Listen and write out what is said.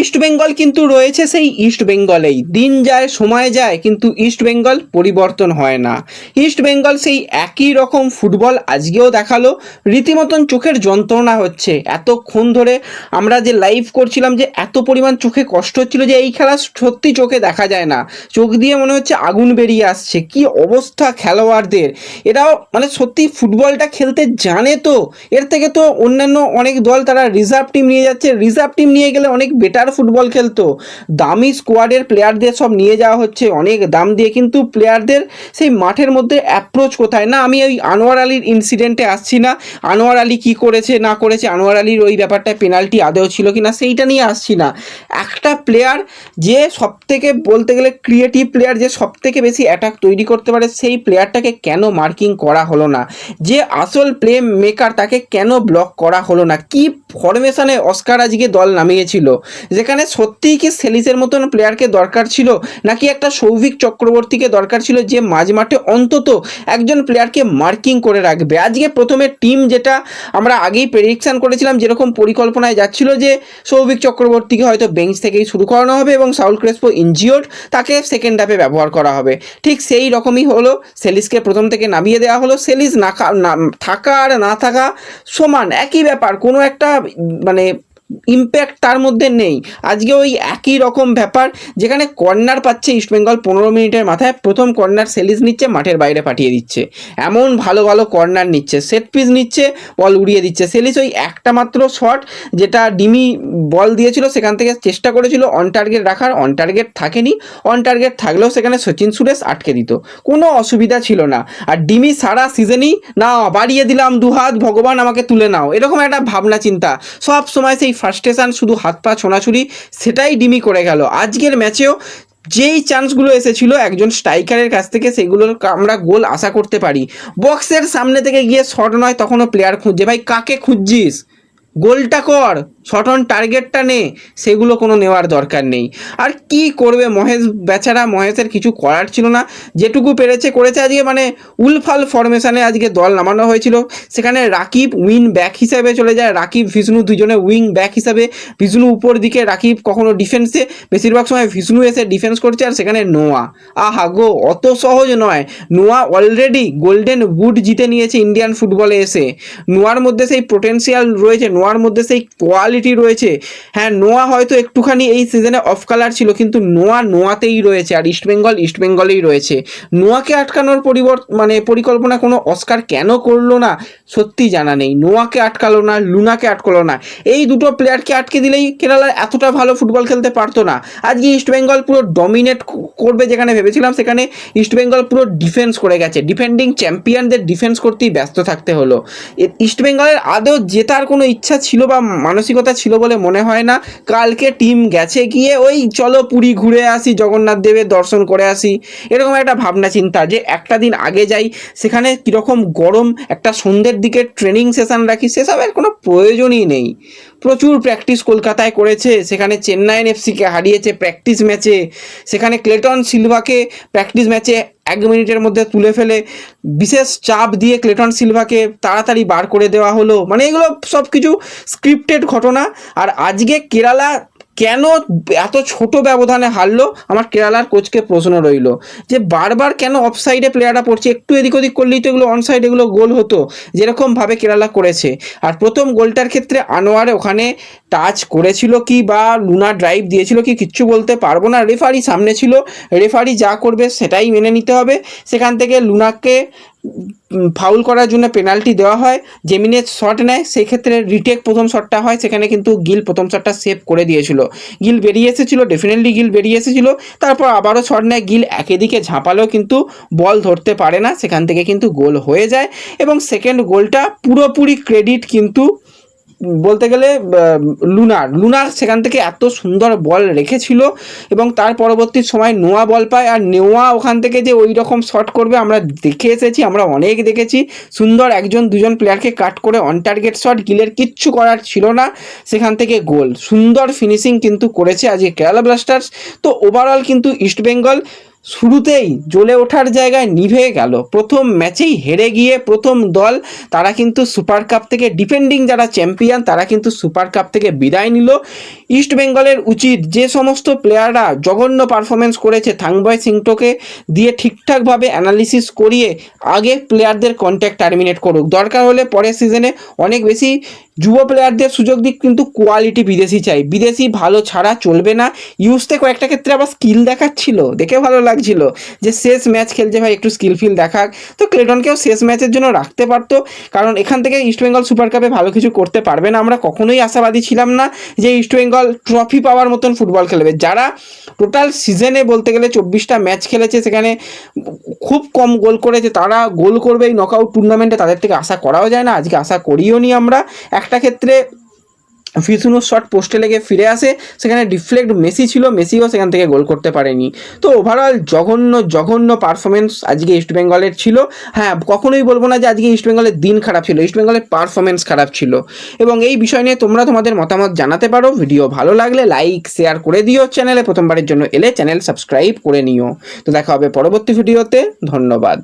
East Bengal কিন্তু রয়েছে সেই ইস্ট বেঙ্গলেই দিন যায়, সময় যায়, কিন্তু ইস্ট বেঙ্গল পরিবর্তন হয় না। ইস্ট বেঙ্গল সেই একই রকম ফুটবল আজকেও দেখাল। রীতিমতন চোখের যন্ত্রণা হচ্ছে। এতক্ষণ ধরে আমরা যে লাইভ করছিলাম যে এত পরিমাণ চোখে কষ্ট হচ্ছিল যে এই খেলা সত্যি চোখে দেখা যায় না। চোখ দিয়ে মনে হচ্ছে আগুন বেরিয়ে আসছে। কি অবস্থা খেলোয়াড়দের! এরাও মানে সত্যি ফুটবলটা খেলতে জানে তো। এর থেকে তো অন্যান্য অনেক দল তারা রিজার্ভ টিম নিয়ে যাচ্ছে। রিজার্ভ টিম নিয়ে গেলে অনেক বেটার ফুটবল খেলতো। দামি স্কোয়াডের প্লেয়ারদের সব নিয়ে যাওয়া হচ্ছে, অনেক দাম দিয়ে। কিন্তু প্লেয়ারদের সেই মাঠের মধ্যে অ্যাপ্রোচ কোথায়? না, আমি ওই আনোয়ার আলীর ইনসিডেন্টে আসছি না। আনোয়ার আলী কী করেছে, না করেছে, আনোয়ার আলীর ওই ব্যাপারটায় পেনাল্টি আদেও ছিল কি না সেইটা নিয়ে আসছি না। একটা প্লেয়ার যে সব থেকে বলতে গেলে ক্রিয়েটিভ প্লেয়ার যে সব থেকে বেশি অ্যাটাক তৈরি করতে পারে, সেই প্লেয়ারটাকে কেন মার্কিং করা হলো না? যে আসল প্লে মেকার তাকে কেন ব্লক করা হলো না? কি ফরমেশনে অস্কার আজকে দল নামিয়েছিল? যেখানে সত্যিই কি সেলিসের মতন প্লেয়ারকে দরকার ছিল? নাকি একটা সৌভিক চক্রবর্তীকে দরকার ছিল যে মাঝ মাঠে অন্তত একজন প্লেয়ারকে মার্কিং করে রাখবে? আজকে প্রথমে টিম যেটা আমরা আগেই প্রেডিকশান করেছিলাম, যেরকম পরিকল্পনায় যাচ্ছিল যে সৌভিক চক্রবর্তীকে হয়তো বেঞ্চ থেকেই শুরু করানো হবে এবং সাউল ক্রেসপো ইনজিওর্ড তাকে সেকেন্ড হাফে ব্যবহার করা হবে। ঠিক সেই রকমই হলো সেলিসকে প্রথম থেকে নামিয়ে দেওয়া হলো। সেলিস না থাকা আর না থাকা সমান। একই ব্যাপার, কোনো একটা মানে ইম্প্যাক্ট তার মধ্যে নেই। আজকে ওই একই রকম ব্যাপার, যেখানে কর্নার পাচ্ছে ইস্টবেঙ্গল পনেরো মিনিটের মাথায়, প্রথম কর্নার সেলিস নিচ্ছে, মাঠের বাইরে পাঠিয়ে দিচ্ছে। এমন ভালো ভালো কর্নার নিচ্ছে সেট পিস নিচ্ছে বল উড়িয়ে দিচ্ছে। সেলিস ওই একটা মাত্র শট যেটা ডিমি বল দিয়েছিল, সেখান থেকে চেষ্টা করেছিল অন টার্গেট রাখার অন টার্গেট থাকেনি। অন টার্গেট থাকলেও সেখানে সচিন সুরেশ আটকে দিত। কোনো অসুবিধা ছিল না। আর ডিমি সারা সিজনই না, বাড়িয়ে দিলাম, দুহাত, ভগবান আমাকে তুলে নাও। এরকম একটা ভাবনা চিন্তা সব সময় সেই ফার্স্টেশন শুধু হাত পা ছোনাছুরি সেটাই ডিমি করে গেল। আজকের ম্যাচেও যেই চান্সগুলো এসেছিল, একজন স্ট্রাইকারের কাছ থেকে সেগুলোর আমরা গোল আশা করতে পারি। বক্সের সামনে থেকে গিয়ে শট নয়, তখনও প্লেয়ার খুঁজছে। ভাই, কাকে খুঁজছিস? গোলটা কর। শট অন টার্গেটটা নে, সেগুলো কোনো নেওয়ার দরকার নেই। আর কি করবে মহেশ? বেচারা মহেশের কিছু করার ছিল না। যেটুকু পেরেছে, করেছে আজকে মানে উলফাল ফরমেশানে আজকে দল নামানো হয়েছিল। সেখানে রাকিব উইন ব্যাক হিসাবে চলে যায়। রাকিব ভিষ্ণু দুজনে উইং ব্যাক হিসাবে। ভিষ্ণু উপর দিকে, রাকিব কখনো ডিফেন্সে বেশিরভাগ সময় ভিষ্ণু এসে ডিফেন্স করছে, আর সেখানে নোয়া। আহা গো, অত সহজ নয়। নোয়া অলরেডি গোল্ডেন বুট জিতে নিয়েছে ইন্ডিয়ান ফুটবলে এসে। নোয়ার মধ্যে সেই পোটেন্সিয়াল রয়েছে, নোয়ার মধ্যে সেই কোয়ালিটি রয়েছে। হ্যাঁ নোয়া হয়তো একটুখানি এই সিজনে অফ কালার ছিল, কিন্তু নোয়া নোয়াতেই রয়েছে আর ইস্টবেঙ্গল ইস্টবেঙ্গলেই রয়েছে। নোয়াকে আটকানোর পরিবর্তন মানে পরিকল্পনা কোনো অস্কার কেন করল না, সত্যি জানা নেই। নোয়াকে আটকালো না, লুনাকে আটকালো না। এই দুটো প্লেয়ারকে আটকে দিলেই কেরালা এতটা ভালো ফুটবল খেলতে পারতো না। আজকে ইস্টবেঙ্গল পুরো ডমিনেট করবে যেখানে ভেবেছিলাম, সেখানে ইস্টবেঙ্গল পুরো ডিফেন্স করে গেছে। ডিফেন্ডিং চ্যাম্পিয়নদের ডিফেন্স করতেই ব্যস্ত থাকতে হলো। ইস্টবেঙ্গলের আদৌ জেতার কোনো ইচ্ছা ছিল বা মানসিকতা ছিল বলে মনে হয় না। কালকে টিম গেছে গিয়ে ওই চলো পুরী ঘুরে আসি, জগন্নাথ দেবের দর্শন করে আসি। এরকম একটা ভাবনা চিন্তা যে একটা দিন আগে যাই, সেখানে কীরকম গরম, একটা সন্ধ্যের দিকে ট্রেনিং সেশন রাখি, সেসবের কোনো প্রয়োজনই নেই। প্রচুর প্র্যাকটিস কলকাতায় করেছে, সেখানে চেন্নাইন এফসিকে হারিয়েছে প্র্যাকটিস ম্যাচে সেখানে ক্লেটন সিলভাকে প্র্যাকটিস ম্যাচে এক মিনিটের মধ্যে তুলে ফেলে। বিশেষ চাপ দিয়ে ক্লেটন সিলভাকে তাড়াতাড়ি বার করে দেওয়া হলো। মানে এগুলো সব কিছু স্ক্রিপ্টেড ঘটনা। আর আজকে কেরালা কেন এত ছোট ব্যবধানে হারলো? আমার কেরালার কোচকে প্রশ্ন রইল যে বারবার কেন অফ সাইডে প্লেয়াররা পড়ছে? একটু এদিক ওদিক করলেই তো এগুলো অনসাইড এগুলো গোল হতো, যেরকমভাবে কেরালা করেছে। আর প্রথম গোলটার ক্ষেত্রে আনোয়ার ওখানে টাচ করেছিল কি বা লুনা ড্রাইভ দিয়েছিল কি কিচ্ছু বলতে পারব না। রেফারি সামনে ছিল রেফারি যা করবে সেটাই মেনে নিতে হবে। সেখান থেকে লুনাকে ফাউল করার জন্য পেনাল্টি দেওয়া হয়। জেমিনে শট নেয় সেই ক্ষেত্রে রিটেক প্রথম শটটা হয়, সেখানে কিন্তু গিল প্রথম শটটা সেভ করে দিয়েছিল। গিল বেরিয়ে এসেছিল ডেফিনেটলি গিল বেরিয়ে এসেছিল। তারপর আবারও শট নেয়, গিল একেদিকে ঝাঁপালেও কিন্তু বল ধরতে পারে না, সেখান থেকে কিন্তু গোল হয়ে যায়। এবং সেকেন্ড গোলটা পুরোপুরি ক্রেডিট কিন্তু বলতে গেলে লুনার। লুনার সেখান থেকে এত সুন্দর বল রেখেছিল এবং তার পরবর্তী সময় নোয়া বল পায়। আর নেওয়া ওখান থেকে যে ওই রকম শট করবে, আমরা দেখে এসেছি, আমরা অনেক দেখেছি। সুন্দর একজন, দুজন প্লেয়ারকে কাট করে অন টার্গেট শট গিলের কিচ্ছু করার ছিল না। সেখান থেকে গোল। সুন্দর ফিনিশিং কিন্তু করেছে আজকে কেরালা ব্লাস্টার্স তো ওভারঅল কিন্তু ইস্টবেঙ্গল শুরুতেই জ্বলে ওঠার জায়গায় নিভে গেল। প্রথম ম্যাচেই হেরে গিয়ে প্রথম দল, তারা কিন্তু সুপার কাপ থেকে ডিফেন্ডিং যারা চ্যাম্পিয়ন, তারা কিন্তু সুপার কাপ থেকে বিদায় নিল। ইস্ট বেঙ্গলের উচিত যে সমস্ত প্লেয়াররা জঘন্য পারফরমেন্স করেছে থাংবয় সিংটোকে দিয়ে ঠিকঠাকভাবে অ্যানালিসিস করিয়ে আগে প্লেয়ারদের কন্ট্যাক্ট টার্মিনেট করুক। দরকার হলে পরের সিজনে অনেক বেশি যুব প্লেয়ারদের সুযোগ দিক, কিন্তু কোয়ালিটি বিদেশি চাই। বিদেশি ভালো ছাড়া চলবে না। ইউজতে কয়েকটা ক্ষেত্রে আবার স্কিল দেখাচ্ছিল, দেখে ভালো লাগছিল যে শেষ ম্যাচ খেলছে ভাই, একটু স্কিল ফিল দেখাক। তো ক্লেটনকেও শেষ ম্যাচের জন্য রাখতে পারতো, কারণ এখান থেকে ইস্টবেঙ্গল সুপার কাপে ভালো কিছু করতে পারবে না। আমরা কখনোই আশাবাদী ছিলাম না যে ইস্টবেঙ্গল ট্রফি পাওয়ার মতন ফুটবল খেলবে। যারা টোটাল সিজনে বলতে গেলে চব্বিশটা ম্যাচ খেলেছে, সেখানে খুব কম গোল করেছে, তারা গোল করবে এই নকআউট টুর্নামেন্টে তাদের থেকে আশা করাও যায় না। আজকে আশা করিও নি আমরা। একটা ক্ষেত্রে ফিসুনোর শট পোস্টে লেগে ফিরে আসে, সেখানে ডিফ্লেক্ট মেসি ছিল, মেসিও সেখান থেকে গোল করতে পারেনি। তো ওভারঅল জঘন্য জঘন্য পারফরমেন্স আজকে ইস্টবেঙ্গলের ছিল। হ্যাঁ কখনোই বলব না যে আজকে ইস্টবেঙ্গলের দিন খারাপ ছিল ইস্টবেঙ্গলের পারফরমেন্স খারাপ ছিল। এবং এই বিষয় নিয়ে তোমরা তোমাদের মতামত জানাতে পারো। ভিডিও ভালো লাগলে লাইক শেয়ার করে দিও চ্যানেলে প্রথমবারের জন্য এলে চ্যানেল সাবস্ক্রাইব করে নিও। তো দেখা হবে পরবর্তী ভিডিওতে ধন্যবাদ।